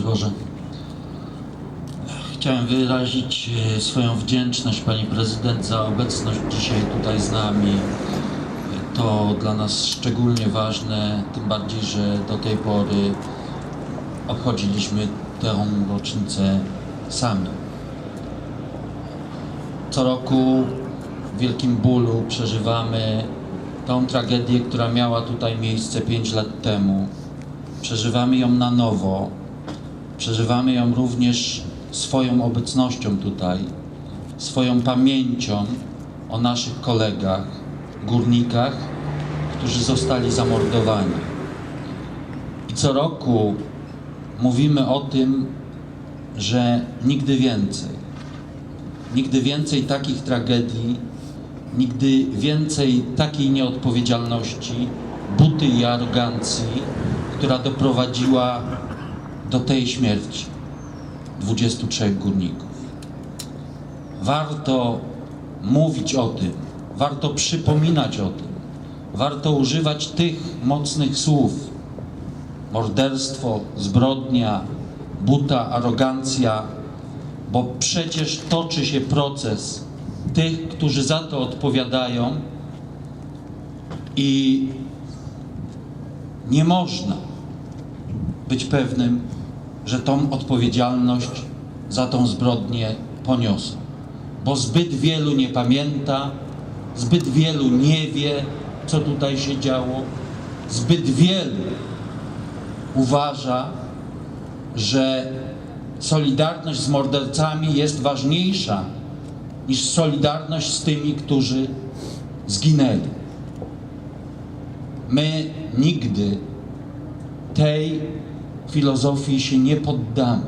Boże. Chciałem wyrazić e, swoją wdzięczność Pani Prezydent za obecność dzisiaj tutaj z nami. To dla nas szczególnie ważne, tym bardziej, że do tej pory obchodziliśmy tę rocznicę sami. Co roku w wielkim bólu przeżywamy tą tragedię, która miała tutaj miejsce 5 lat temu. Przeżywamy ją na nowo. Przeżywamy ją również swoją obecnością tutaj, swoją pamięcią o naszych kolegach, górnikach, którzy zostali zamordowani. I co roku mówimy o tym, że nigdy więcej, nigdy więcej takich tragedii, nigdy więcej takiej nieodpowiedzialności, buty i arogancji, która doprowadziła do tej śmierci 23 górników. Warto mówić o tym, warto przypominać o tym, warto używać tych mocnych słów. Morderstwo, zbrodnia, buta, arogancja, bo przecież toczy się proces tych, którzy za to odpowiadają i nie można być pewnym, że tą odpowiedzialność za tą zbrodnię poniosą. Bo zbyt wielu nie pamięta, zbyt wielu nie wie, co tutaj się działo, zbyt wielu uważa, że solidarność z mordercami jest ważniejsza niż solidarność z tymi, którzy zginęli. My nigdy tej filozofii się nie poddamy.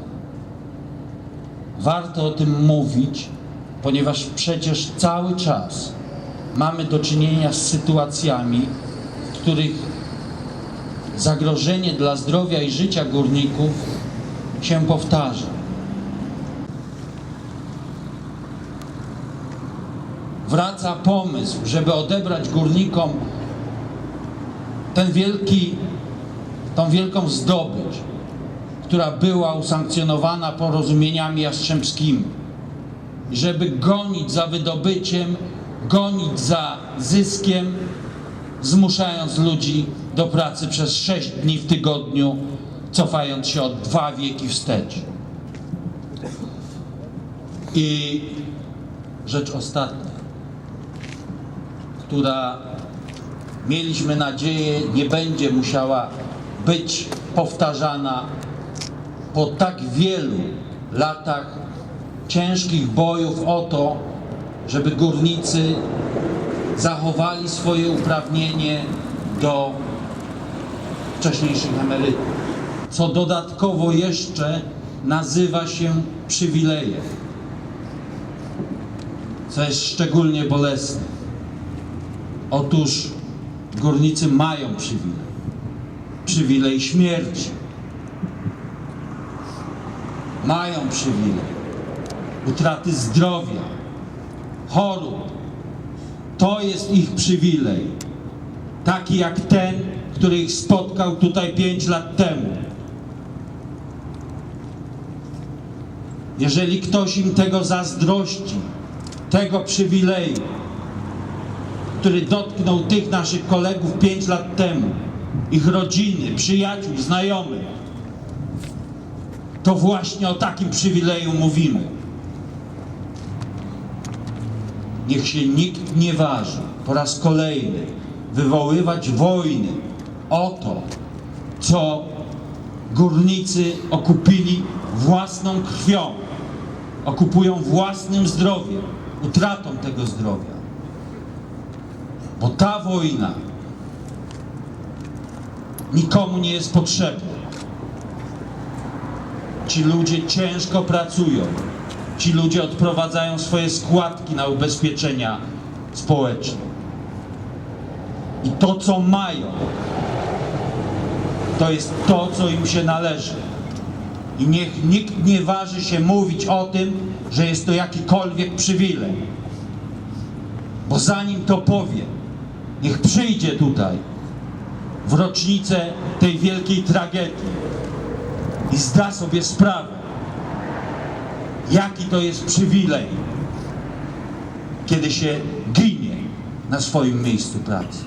Warto o tym mówić, ponieważ przecież cały czas mamy do czynienia z sytuacjami, w których zagrożenie dla zdrowia i życia górników się powtarza. Wraca pomysł, żeby odebrać górnikom ten wielki tą wielką zdobycz, która była usankcjonowana porozumieniami jastrzębskimi. Żeby gonić za wydobyciem, gonić za zyskiem, zmuszając ludzi do pracy przez sześć dni w tygodniu, cofając się o dwa wieki wstecz. I rzecz ostatnia, która mieliśmy nadzieję nie będzie musiała być powtarzana po tak wielu latach ciężkich bojów o to, żeby górnicy zachowali swoje uprawnienie do wcześniejszych emerytur, co dodatkowo jeszcze nazywa się przywilejem, co jest szczególnie bolesne. Otóż górnicy mają przywilej przywilej śmierci. Mają przywilej utraty zdrowia, chorób. To jest ich przywilej. Taki jak ten, który ich spotkał tutaj pięć lat temu. Jeżeli ktoś im tego zazdrości, tego przywileju, który dotknął tych naszych kolegów pięć lat temu, ich rodziny, przyjaciół, znajomych, to właśnie o takim przywileju mówimy. Niech się nikt nie waży po raz kolejny wywoływać wojny o to, co górnicy okupili własną krwią, okupują własnym zdrowiem, utratą tego zdrowia. Bo ta wojna nikomu nie jest potrzebna. Ci ludzie ciężko pracują. Ci ludzie odprowadzają swoje składki na ubezpieczenia społeczne. I to, co mają, to jest to, co im się należy. I niech nikt nie waży się mówić o tym, że jest to jakikolwiek przywilej. Bo zanim to powie, niech przyjdzie tutaj w rocznicę tej wielkiej tragedii i zda sobie sprawę, jaki to jest przywilej, kiedy się ginie na swoim miejscu pracy.